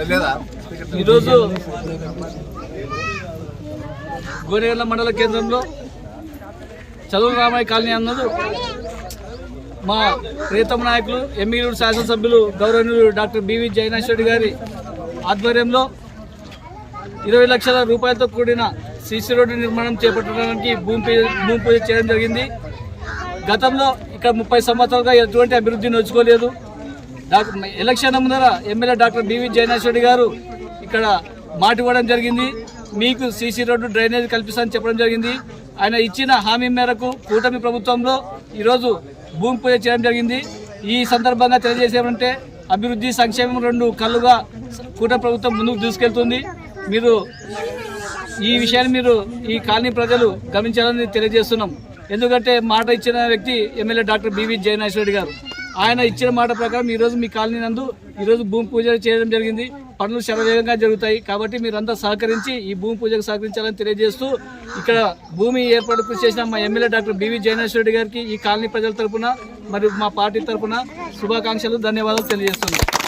ఈరోజు గోరేగల్ల మండల కేంద్రంలో చదువు రామాయ కాలనీ అన్నది మా ప్రియతమ నాయకులు ఎమ్మిగూరు శాసనసభ్యులు గౌరవనీయులు డాక్టర్ బివి జయనాశ్వరి గారి ఆధ్వర్యంలో ఇరవై లక్షల రూపాయలతో కూడిన సీసీ రోడ్డు నిర్మాణం చేపట్టడానికి భూమి భూమి పూజ చేయడం జరిగింది. గతంలో ఇక్కడ ముప్పై సంవత్సరాలుగా ఎటువంటి అభివృద్ధి నోచుకోలేదు డాక్టర్ ఎలక్షన్ ముందర ఎమ్మెల్యే డాక్టర్ బివి జయనాశ్వరి గారు ఇక్కడ మాట ఇవ్వడం జరిగింది. మీకు సీసీ రోడ్డు డ్రైనేజ్ కల్పిస్తానని చెప్పడం జరిగింది. ఆయన ఇచ్చిన హామీ మేరకు కూటమి ప్రభుత్వంలో ఈరోజు భూమి పూజ చేయడం జరిగింది. ఈ సందర్భంగా తెలియజేసేమంటే అభివృద్ధి సంక్షేమం రెండు కళ్ళుగా కూటమి ప్రభుత్వం ముందుకు తీసుకెళ్తుంది మీరు ఈ విషయాన్ని మీరు ఈ కాలనీ ప్రజలు గమనించాలని తెలియజేస్తున్నాం. ఎందుకంటే మాట ఇచ్చిన వ్యక్తి ఎమ్మెల్యే డాక్టర్ బివి జయనాశ్వరి గారు. ఆయన ఇచ్చిన మాట ప్రకారం ఈరోజు మీ కాలనీ నందు ఈరోజు భూమి పూజ చేయడం జరిగింది. పనులు శరవేగంగా జరుగుతాయి. కాబట్టి మీరంతా సహకరించి ఈ భూమి పూజకు సహకరించాలని తెలియజేస్తూ ఇక్కడ భూమి ఏర్పాటు కృషి చేసిన మా ఎమ్మెల్యే డాక్టర్ బివి జయనాశ్వరెడ్డి గారికి ఈ కాలనీ ప్రజల తరపున మరియు మా పార్టీ తరపున శుభాకాంక్షలు ధన్యవాదాలు తెలియజేస్తున్నాం.